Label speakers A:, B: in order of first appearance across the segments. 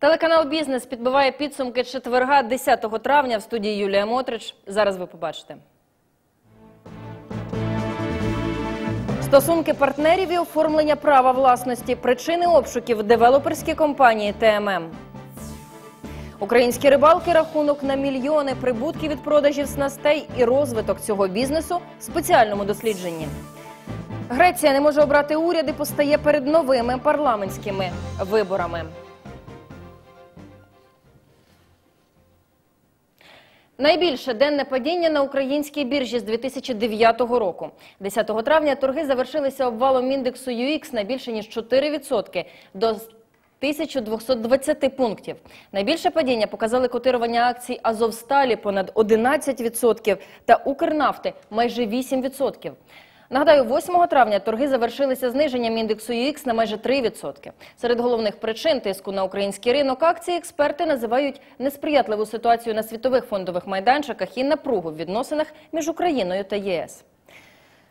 A: Телеканал Бізнес підбиває підсумки четверга 10 травня в студії Юлія Мотрич. Зараз ви побачите. Стосунки партнерів і оформлення права власності, причини обшуків девелоперські компанії ТММ. Українські рибалки рахунок на мільйони прибутки від продажів снастей і розвиток цього бізнесу в спеціальному дослідженні. Греція не може обрати уряд і постає перед новими парламентськими виборами. Найбільше денне падіння на українській біржі з 2009 року. 10 травня торги завершилися обвалом індексу UX на більше ніж 4% до 1220 пунктів. Найбільше падіння показали котирування акцій Азовсталі понад 11% та Укрнафти майже 8%. Нагадаю, 8 травня торги завершилися зниженням індексу UX на майже 3%. Серед головних причин тиску на український ринок акцій експерти називають несприятливу ситуацію на світових фондових майданчиках і напругу в відносинах між Україною та ЄС.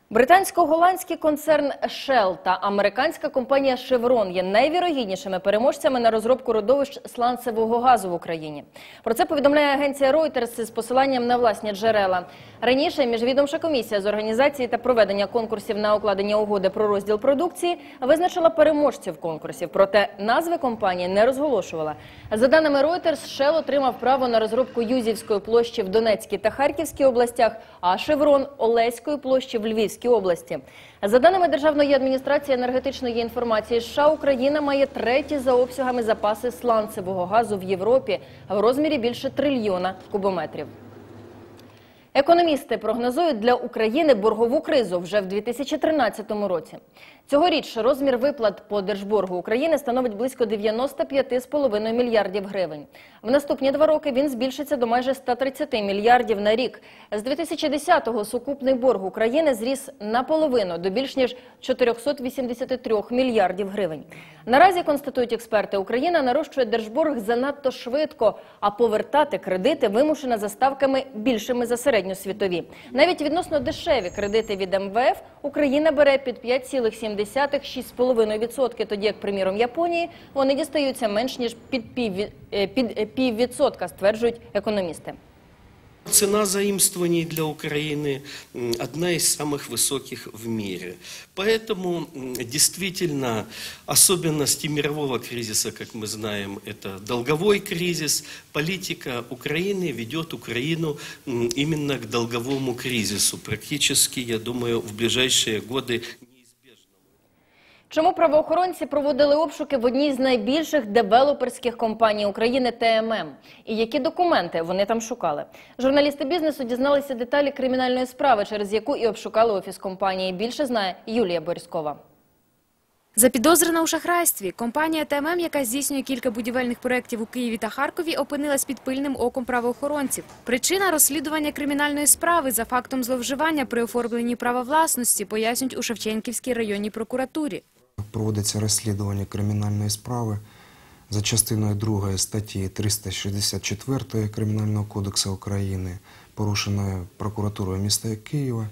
A: Британсько-голландський концерн Shell та американська компанія Chevron є найвірогіднішими переможцями на розробку родовищ сланцевого газу в Україні. Про це повідомляє агенція Reuters з посиланням на власні джерела. Раніше міжвідомча комісія з організації та проведення конкурсів на укладення угоди про розділ продукції визначила переможців конкурсів, проте назви компанії не розголошувала. За даними Reuters, Shell отримав право на розробку Юзівської площі в Донецькій та Харківській областях, а Chevron – Олеської площі в Львівській області. За даними Державної адміністрації енергетичної інформації США, Україна має треті за обсягами запаси сланцевого газу в Європі в розмірі більше трильйона кубометрів. Економісти прогнозують для України боргову кризу вже в 2013 році. Цьогоріч розмір виплат по держборгу України становить близько 95,5 мільярдів гривень. В наступні два роки він збільшиться до майже 130 мільярдів на рік. З 2010-го сукупний борг України зріс наполовину до більш ніж 483 мільярдів гривень. Наразі, констатують експерти, Україна нарощує держборг занадто швидко, а повертати кредити вимушена за ставками більшими за середньосвітові. Навіть відносно дешеві кредити від МВФ Україна бере під 5,7-6,5%, тоді як, приміром, Японії вони дістаються менш ніж під пів, е, е, піввідсотка, стверджують економісти.
B: Цена заимствований для Украины одна из самых высоких в мире. Поэтому действительно особенности мирового кризиса, как мы знаем, это долговой кризис. Политика Украины ведет Украину именно к долговому кризису. Практически, я думаю, в ближайшие годы
A: Чому правоохоронці проводили обшуки в одній з найбільших девелоперських компаній України ТММ? І які документи вони там шукали? Журналісти бізнесу дізналися деталі кримінальної справи, через яку і обшукали офіс компанії. Більше знає Юлія Борськова.
C: Запідозрена у шахрайстві, компанія ТММ, яка здійснює кілька будівельних проєктів у Києві та Харкові, опинилась під пильним оком правоохоронців. Причина розслідування кримінальної справи за фактом зловживання при оформленні права власності пояснюють у Шевченківській районній прокуратурі.
D: Проводиться розслідування кримінальної справи за частиною 2 статті 364 Кримінального кодексу України, порушеної прокуратурою міста Києва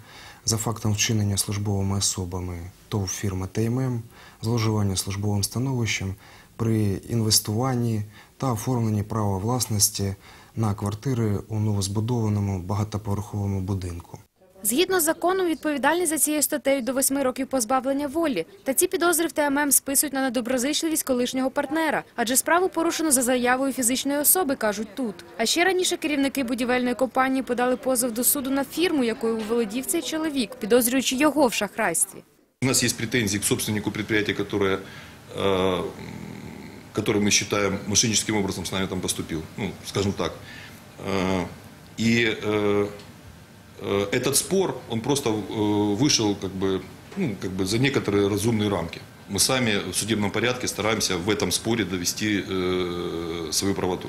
D: за фактом вчинення службовими особами ТОВ фірми ТММ, зловживання службовим становищем при інвестуванні та оформленні права власності на квартири у новозбудованому багатоповерховому будинку.
C: Згідно з законом, відповідальність за цією статтею до восьми років позбавлення волі. Та ці підозри в ТММ списують на недоброзичливість колишнього партнера, адже справу порушено за заявою фізичної особи, кажуть тут. А ще раніше керівники будівельної компанії подали позов до суду на фірму, якою володів цей чоловік, підозрюючи його в шахрайстві.
E: У нас есть претензии к собственнику предприятия, которое, э, который мы считаем мошенническим образом с нами там поступил, ну, скажем так. Э, И э, э, этот спор, он просто э, вышел как бы, ну, как бы за некоторые разумные рамки. Мы сами в судебном порядке стараемся в этом споре довести э, свою правоту.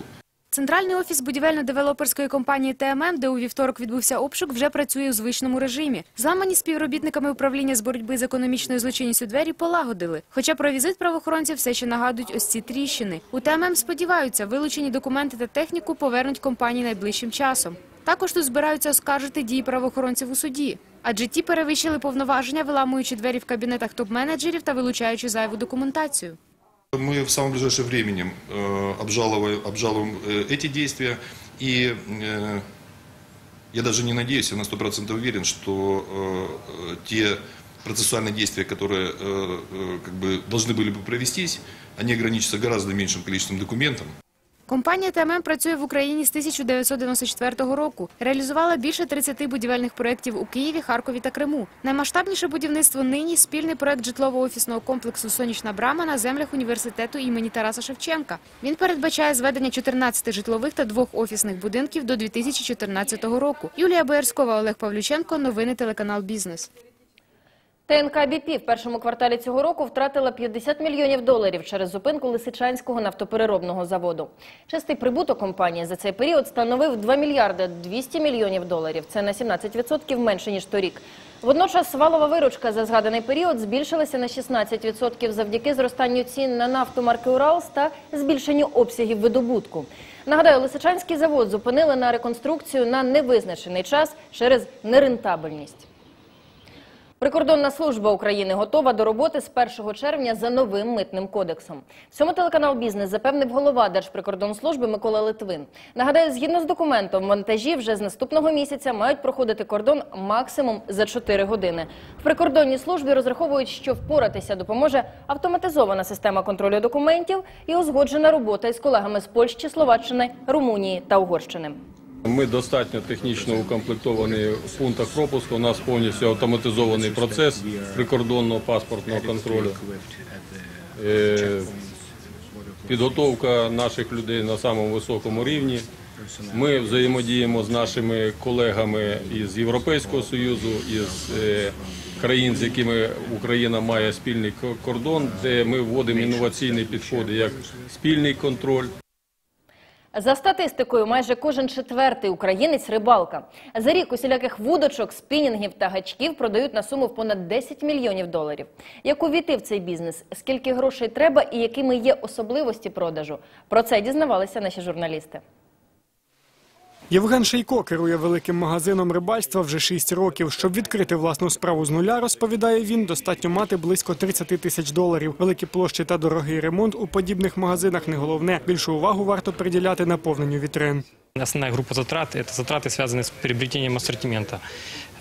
C: Центральний офіс будівельно-девелоперської компанії ТММ, де у вівторок відбувся обшук, вже працює у звичному режимі. Зламані співробітниками управління з боротьби з економічною злочинністю двері полагодили. Хоча про візит правоохоронців все ще нагадують ось ці тріщини. У ТММ сподіваються, вилучені документи та техніку повернуть компанії найближчим часом. Також тут збираються оскаржити дії правоохоронців у суді. Адже ті перевищили повноваження, виламуючи двері в кабінетах топ-менеджерів та вилучаючи зайву документацію.
E: Мы в самом ближайшем времени э, обжалуем, обжалуем э, эти действия. И э, я даже не надеюсь, я на 100% уверен, что э, э, те процессуальные действия, которые э, э, как бы должны были бы провестись, они ограничатся гораздо меньшим количеством документов.
C: Компанія ТММ працює в Україні з 1994 року. Реалізувала більше 30 будівельних проєктів у Києві, Харкові та Криму. Наймасштабніше будівництво нині – спільний проєкт житлово-офісного комплексу «Сонячна брама» на землях університету імені Тараса Шевченка. Він передбачає зведення 14 житлових та двох офісних будинків до 2014 року. Юлія Боярськова, Олег Павлюченко. Новини телеканал «Бізнес».
A: ТНК «БІПІ» в першому кварталі цього року втратила 50 мільйонів доларів через зупинку Лисичанського нафтопереробного заводу. Чистий прибуток компанії за цей період становив 2 мільярди 200 мільйонів доларів. Це на 17% менше, ніж торік. Водночас валова виручка за згаданий період збільшилася на 16% завдяки зростанню цін на нафту марки «Уралс» та збільшенню обсягів видобутку. Нагадаю, Лисичанський завод зупинили на реконструкцію на невизначений час через нерентабельність. Прикордонна служба України готова до роботи з 1 червня за новим митним кодексом. Цьому телеканал Бізнес запевнив голова Держприкордонслужби Микола Литвин. Нагадаю, згідно з документом, вантажі вже з наступного місяця мають проходити кордон максимум за 4 години. В прикордонній службі розраховують, що впоратися допоможе автоматизована система контролю документів і узгоджена робота із колегами з Польщі, Словаччини, Румунії та Угорщини.
F: Ми достатньо технічно укомплектовані в пунктах пропуску. У нас повністю автоматизований процес прикордонного паспортного контролю. Е, Підготовка наших людей на самому високому рівні. Ми взаємодіємо з нашими колегами із Європейського Союзу, із е, країн, з якими Україна має спільний кордон, де ми вводимо інноваційні підходи як спільний контроль.
A: За статистикою, майже кожен четвертий українець – рибалка. За рік усіляких вудочок, спінінгів та гачків продають на суму в понад 10 мільйонів доларів. Як увійти в цей бізнес, скільки грошей треба і якими є особливості продажу? Про це дізнавалися наші журналісти.
G: Євген Шейко керує великим магазином рибальства вже 6 років. Щоб відкрити власну справу з нуля, розповідає він, достатньо мати близько 30 тисяч доларів. Великі площі та дорогий ремонт у подібних магазинах не головне. Більшу увагу варто приділяти наповненню вітрин.
H: Основная группа затрат – это затраты, связанные с приобретением ассортимента.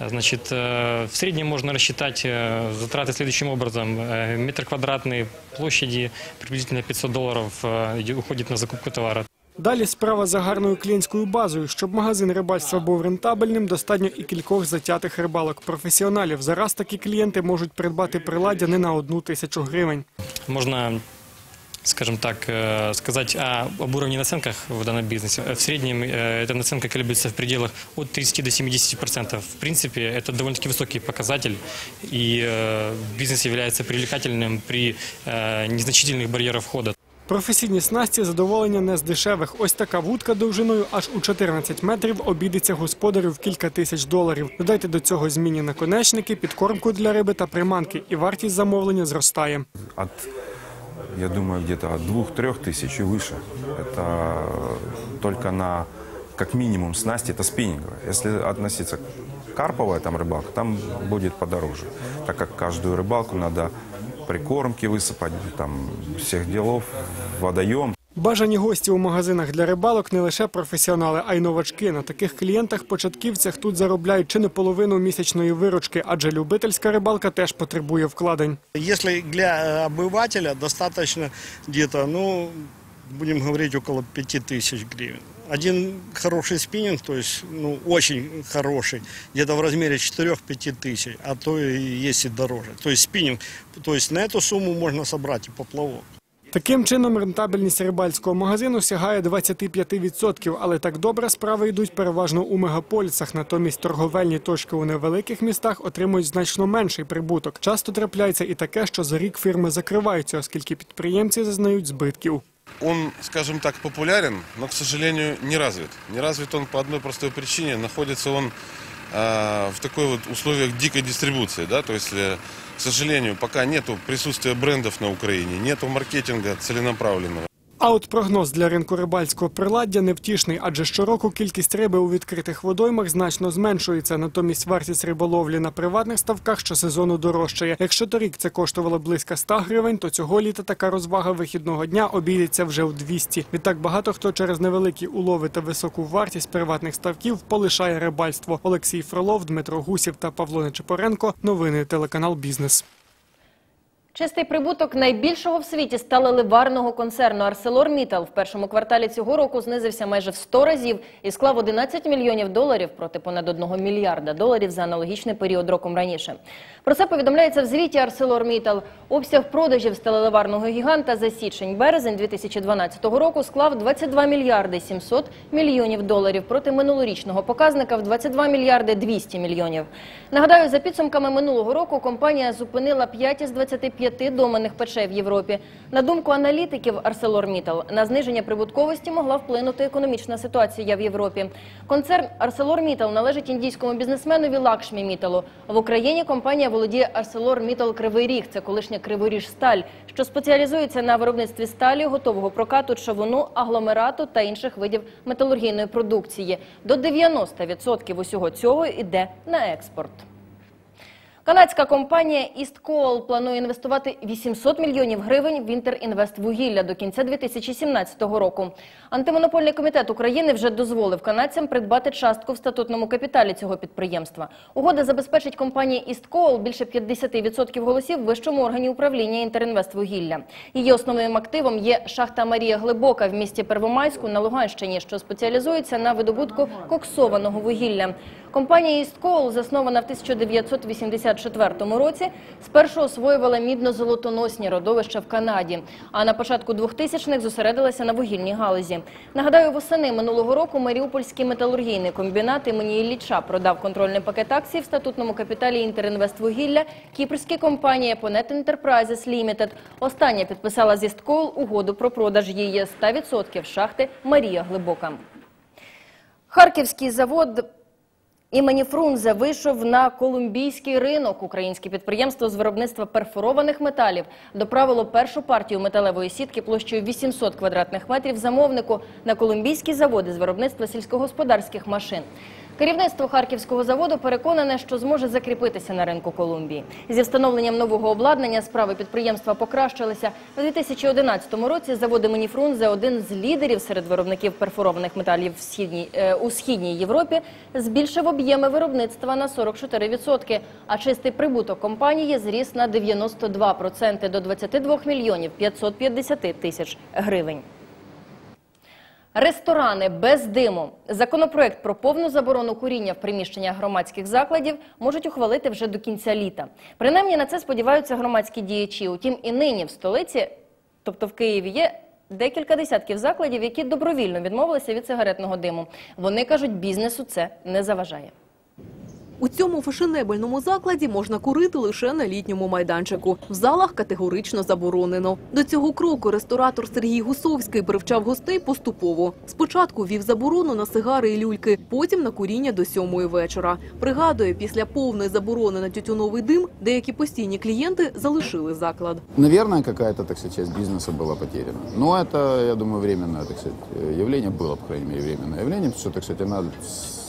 H: Значит, э, в среднем можно рассчитать э, затраты следующим образом. Э, Метр квадратный площади приблизительно 500 долларов э, иди- уходит на закупку товара.
G: Далі справа за гарною клієнтською базою. Щоб магазин рибальства був рентабельним, достатньо і кількох затятих рибалок-професіоналів. Зараз такі клієнти можуть придбати приладдя не на одну тисячу гривень.
H: Можно скажем так, э, сказать о, об уровне наценках в данном бизнесе. Э, В среднем э, эта наценка колеблется в пределах от 30 до 70 процентов. В принципе, это довольно-таки высокий показатель, и э, бизнес является привлекательным при э, незначительных барьерах входа.
G: Професійні снасті задоволення не з дешевих. Ось така вудка довжиною аж у 14 метрів обійдеться господарю в кілька тисяч доларів. Додайте до цього змінні наконечники, підкормку для риби та приманки, і вартість замовлення зростає.
I: от, я думаю, где-то от двух-трех тысяч и выше. Это только на, как минимум, снасти, это спиннинговая. Если относиться к карповая там рыбалка, там будет подороже, так как каждую рыбалку надо прикормки высыпать, там всех делов, водоем.
G: Бажані гості у магазинах для рибалок не лише професіонали, а й новачки. На таких клієнтах-початківцях тут заробляють чи не половину місячної виручки, адже любительська рибалка теж потребує вкладень.
J: Если для обывателя достаточно где-то, ну, будем говорить, около 5000 гривен. Один хороший спиннинг, то есть, ну, очень хороший, где-то в размере 4-5 тысяч, а то и есть и дороже. То есть спиннинг, то есть на эту сумму можно собрать и поплавок.
G: Таким чином, рентабельність рибальського магазину сягає 25%, але так добре справи йдуть переважно у мегаполісах. Натомість торговельні точки у невеликих містах отримують значно менший прибуток. Часто трапляється і таке, що за рік фірми закриваються, оскільки підприємці зазнають збитків.
K: Он, скажем так, популярен, но, к сожалению, не развит. Не развит он по одной простой причине. Находится он э, в такой вот условиях дикой дистрибуции, да, то есть, э, к сожалению, пока нету присутствия брендов на Украине, нету маркетинга целенаправленного.
G: А от прогноз для ринку рибальського приладдя невтішний, адже щороку кількість риби у відкритих водоймах значно зменшується. Натомість вартість риболовлі на приватних ставках щосезону дорожчає. Якщо торік це коштувало близько 100 гривень, то цього літа така розвага вихідного дня обійдеться вже у 200. Відтак багато хто через невеликі улови та високу вартість приватних ставків полишає рибальство. Олексій Фролов, Дмитро Гусів та Павло Нечепоренко. Новини телеканал Бізнес.
A: Чистий прибуток найбільшого в світі сталеливарного концерну ArcelorMittal в першому кварталі цього року знизився майже в 100 разів і склав 11 мільйонів доларів проти понад 1 мільярда доларів за аналогічний період роком раніше. Про це повідомляється в звіті ArcelorMittal. Обсяг продажів сталеливарного гіганта за січень-березень 2012 року склав 22 мільярди 700 мільйонів доларів проти минулорічного показника в 22 мільярди 200 мільйонів. Нагадаю, за підсумками минулого року компанія зупинила 5 із 25 доменних печей в Європі. На думку аналітиків ArcelorMittal, на зниження прибутковості могла вплинути економічна ситуація в Європі. Концерн ArcelorMittal належить індійському бізнесменові Лакшмі Міталу. В Україні компанія володіє ArcelorMittal Кривий Ріг, це колишня Криворіжсталь, що спеціалізується на виробництві сталі, готового прокату, човуну, агломерату та інших видів металургійної продукції. До 90% усього цього йде на експорт. Канадська компанія Coal планує інвестувати 800 мільйонів гривень в Інтерінвествугілля до кінця 2017 року. Антимонопольний комітет України вже дозволив канадцям придбати частку в статутному капіталі цього підприємства. Угода забезпечить компанії Coal більше 50% голосів в вищому органі управління Інтерінвествугілля. Її основним активом є шахта Марія Глибока в місті Первомайську на Луганщині, що спеціалізується на видобутку коксованого вугілля. Компанія Coal, заснована в 1984 році, спершу освоювала мідно-золотоносні родовища в Канаді, а на початку 2000-х зосередилася на вугільній галузі. Нагадаю, восени минулого року Маріупольський металургійний комбінат імені Ілліча продав контрольний пакет акцій в статутному капіталі Інтерінвествугілля кіпрській компанії Ponet Enterprises Limited. Остання підписала з East Coal угоду про продаж її 100% шахти Марія Глибока. Харківський завод імені Фрунзе вийшов на колумбійський ринок. Українське підприємство з виробництва перфорованих металів доправило першу партію металевої сітки площею 800 квадратних метрів замовнику на колумбійські заводи з виробництва сільськогосподарських машин. Керівництво харківського заводу переконане, що зможе закріпитися на ринку Колумбії. Зі встановленням нового обладнання справи підприємства покращилися. У 2011 році завод імені Фрунзе, один з лідерів серед виробників перфорованих металів в східній, е, у східній Європі, збільшив об'єми виробництва на 44%, а чистий прибуток компанії зріс на 92% до 22 мільйонів 550 тисяч гривень. Ресторани без диму. Законопроект про повну заборону куріння в приміщеннях громадських закладів можуть ухвалити вже до кінця літа. Принаймні на це сподіваються громадські діячі. Утім, і нині в столиці, тобто в Києві, є декілька десятків закладів, які добровільно відмовилися від сигаретного диму. Вони кажуть, бізнесу це не заважає.
L: У цьому фешенебельному закладі можна курити лише на літньому майданчику. В залах категорично заборонено. До цього кроку ресторатор Сергій Гусовський привчав гостей поступово. Спочатку вів заборону на сигари і люльки, потім на куріння до сьомої вечора. Пригадує, після повної заборони на тютюновий дим деякі постійні клієнти залишили заклад.
M: Наверное, какая-то, так сказать, часть бизнеса была потеряна. Но это, я думаю, временное, так сказать, явление было, по крайней мере, временное явление, потому что, так сказать, она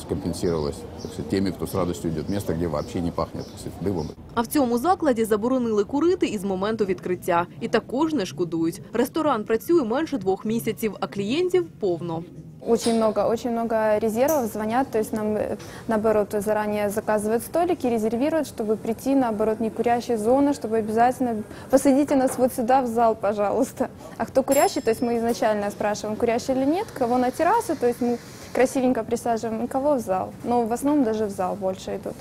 M: компенсировалась так сказать, теми, кто с радостью идет в место, где вообще не пахнет так сказать, дымом.
L: А в цьому закладі заборонили курити із моменту відкриття. І також не шкодують. Ресторан працює менше двох місяців, а клієнтів повно.
N: Очень много, очень много резервов звонят, то есть нам, э, наоборот, заранее заказывают столики, резервируют, чтобы прийти, наоборот, не курящая зона, чтобы обязательно посадите нас вот сюда в зал, пожалуйста. А кто курящий, то есть мы изначально спрашиваем, курящий или нет, кого на террасу, то есть мы красивенько присаживаем, кого в зал. Но в основном даже в зал больше идут.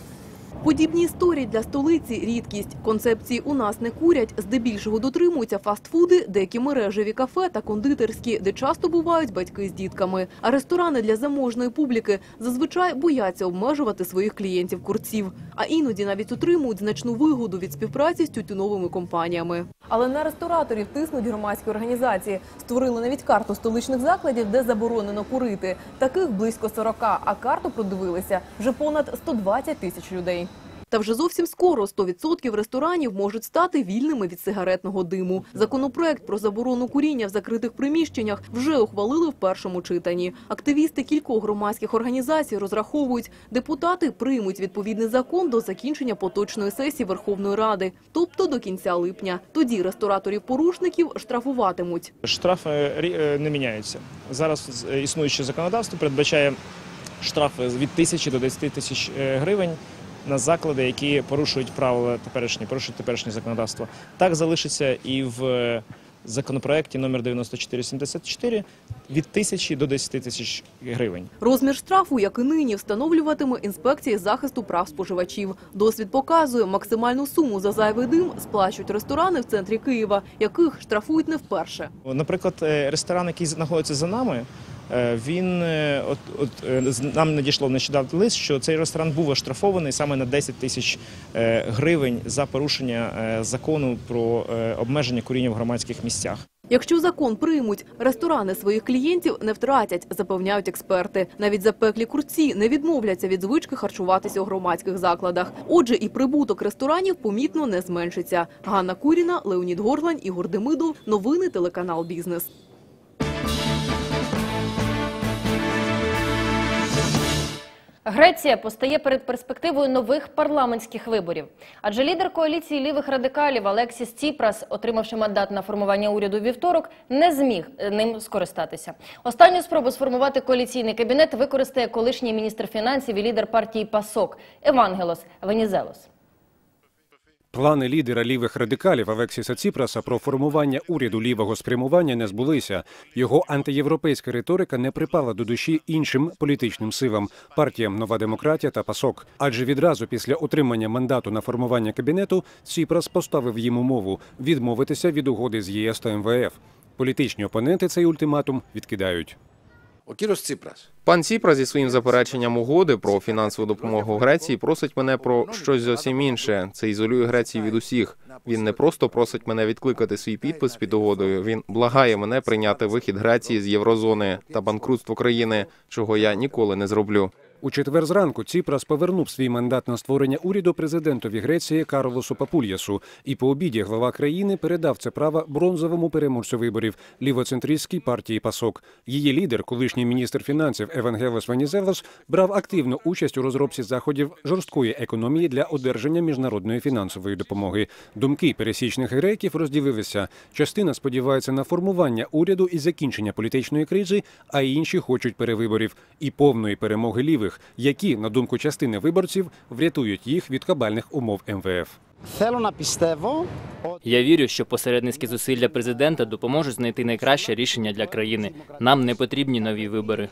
L: Подібні історії для столиці – рідкість. Концепції «у нас не курять» здебільшого дотримуються фастфуди, деякі мережеві кафе та кондитерські, де часто бувають батьки з дітками. А ресторани для заможної публіки зазвичай бояться обмежувати своїх клієнтів-курців. А іноді навіть отримують значну вигоду від співпраці з тютюновими компаніями. Але на рестораторів тиснуть громадські організації. Створили навіть карту столичних закладів, де заборонено курити. Таких близько 40, а карту продивилися вже понад 120 тисяч людей. Та вже зовсім скоро 100% ресторанів можуть стати вільними від сигаретного диму. Законопроект про заборону куріння в закритих приміщеннях вже ухвалили в першому читанні. Активісти кількох громадських організацій розраховують, депутати приймуть відповідний закон до закінчення поточної сесії Верховної Ради, тобто до кінця липня. Тоді рестораторів-порушників штрафуватимуть.
O: Штрафи е, не міняються. Зараз е, існуюче законодавство передбачає штрафи від тисячі до 10 тисяч е, гривень на заклади, які порушують правила теперішні, порушують теперішнє законодавство. Так залишиться і в е, законопроекті номер 9474 від тисячі до 10 тисяч гривень.
L: Розмір штрафу, як і нині, встановлюватиме інспекція захисту прав споживачів. Досвід показує, максимальну суму за зайвий дим сплачують ресторани в центрі Києва, яких штрафують не вперше.
O: Наприклад, е, ресторан, який знаходиться за нами, він е, от, от е, нам надійшло нещодавно лист, що цей ресторан був оштрафований саме на 10 тисяч е, гривень за порушення е, закону про е, обмеження куріння в громадських місцях.
L: Якщо закон приймуть, ресторани своїх клієнтів не втратять, запевняють експерти. Навіть запеклі курці не відмовляться від звички харчуватися у громадських закладах. Отже, і прибуток ресторанів помітно не зменшиться. Ганна Куріна, Леонід Горлань, Ігор Демидов. Новини телеканал Бізнес.
A: Греція постає перед перспективою нових парламентських виборів. Адже лідер коаліції лівих радикалів Алексіс Ціпрас, отримавши мандат на формування уряду вівторок, не зміг е, ним скористатися. Останню спробу сформувати коаліційний кабінет використає колишній міністр фінансів і лідер партії ПАСОК Евангелос Венізелос.
P: Плани лідера лівих радикалів Алексіса Ціпраса про формування уряду лівого спрямування не збулися. Його антиєвропейська риторика не припала до душі іншим політичним силам партіям Нова демократія та ПАСОК. Адже відразу після отримання мандату на формування кабінету Ціпрас поставив їм умову відмовитися від угоди з ЄС та МВФ. Політичні опоненти цей ультиматум відкидають.
Q: Пан Ціпра зі своїм запереченням угоди про фінансову допомогу Греції просить мене про щось зовсім інше. Це ізолює Грецію від усіх. Він не просто просить мене відкликати свій підпис під угодою. Він благає мене прийняти вихід Греції з єврозони та банкрутство країни, чого я ніколи не зроблю.
P: У четвер зранку Ціпрас повернув свій мандат на створення уряду президентові Греції Карлосу Папульясу. І по обіді глава країни передав це право бронзовому переможцю виборів лівоцентристській партії ПАСОК. Її лідер, колишній міністр фінансів Евангелос Венізелос, брав активну участь у розробці заходів жорсткої економії для одержання міжнародної фінансової допомоги. Думки пересічних греків розділилися. Частина сподівається на формування уряду і закінчення політичної кризи, а інші хочуть перевиборів і повної перемоги лівих, які, на думку частини виборців, врятують їх від кабальних умов МВФ.
R: Я вірю, що посередницькі зусилля президента допоможуть знайти найкраще рішення для країни. Нам не потрібні нові вибори.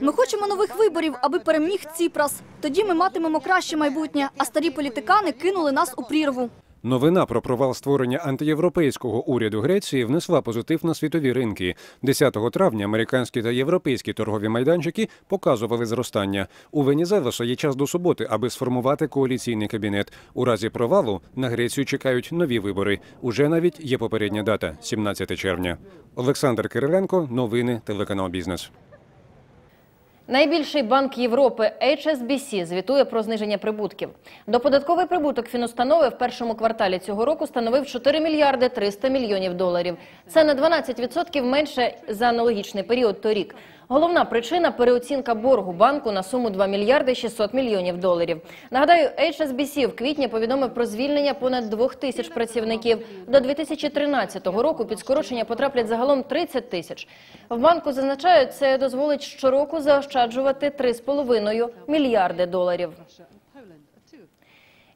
S: Ми хочемо нових виборів, аби переміг Ціпрас. Тоді ми матимемо краще майбутнє, а старі політикани кинули нас у прірву.
P: Новина про провал створення антиєвропейського уряду Греції внесла позитив на світові ринки. 10 травня американські та європейські торгові майданчики показували зростання. У Венізелоса є час до суботи, аби сформувати коаліційний кабінет. У разі провалу на Грецію чекають нові вибори. Уже навіть є попередня дата 17 червня. Олександр Кириленко, новини, телеканал Бізнес.
A: Найбільший банк Європи HSBC звітує про зниження прибутків. Доподатковий прибуток фінустанови в першому кварталі цього року становив 4 мільярди 300 мільйонів доларів. Це на 12% менше за аналогічний період торік. Головна причина переоцінка боргу банку на суму 2 мільярди 600 мільйонів доларів. Нагадаю, HSBC в квітні повідомив про звільнення понад 2 тисяч працівників. До 2013 року під скорочення потраплять загалом 30 тисяч. В банку зазначають, це дозволить щороку заощаджувати 3,5 мільярди доларів.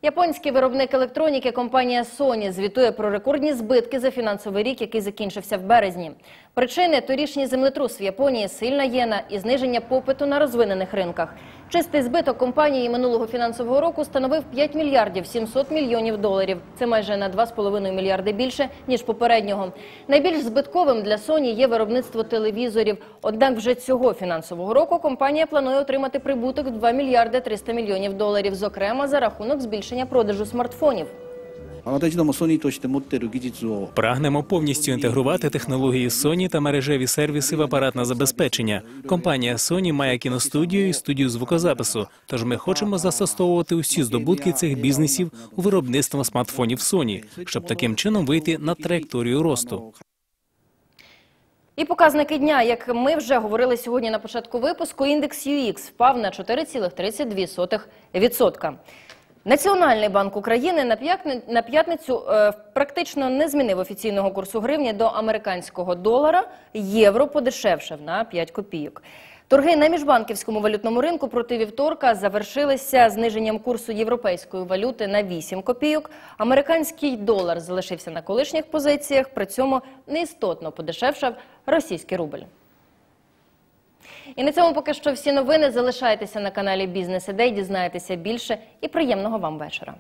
A: Японський виробник електроніки компанія Sony звітує про рекордні збитки за фінансовий рік, який закінчився в березні. Причини торішній землетрус в Японії, сильна єна і зниження попиту на розвинених ринках. Чистий збиток компанії минулого фінансового року становив 5 мільярдів 700 мільйонів доларів. Це майже на 2,5 мільярди більше ніж попереднього. Найбільш збитковим для Sony є виробництво телевізорів. Однак вже цього фінансового року компанія планує отримати прибуток в 2 мільярди 300 мільйонів доларів, зокрема за рахунок збільшення продажу смартфонів.
T: Прагнемо повністю інтегрувати технології Sony та мережеві сервіси в апаратне забезпечення. Компанія Sony має кіностудію і студію звукозапису. Тож ми хочемо застосовувати усі здобутки цих бізнесів у виробництво смартфонів Sony, щоб таким чином вийти на траєкторію росту.
A: І показники дня, як ми вже говорили сьогодні на початку випуску, індекс UX впав на 4,32%. Національний банк України на п'ятницю е, практично не змінив офіційного курсу гривні до американського долара. Євро подешевшав на 5 копійок. Торги на міжбанківському валютному ринку проти вівторка завершилися зниженням курсу європейської валюти на 8 копійок. Американський долар залишився на колишніх позиціях, при цьому неістотно подешевшав російський рубль. І на цьому поки що всі новини. Залишайтеся на каналі Бізнес Ідей, дізнаєтеся більше і приємного вам вечора.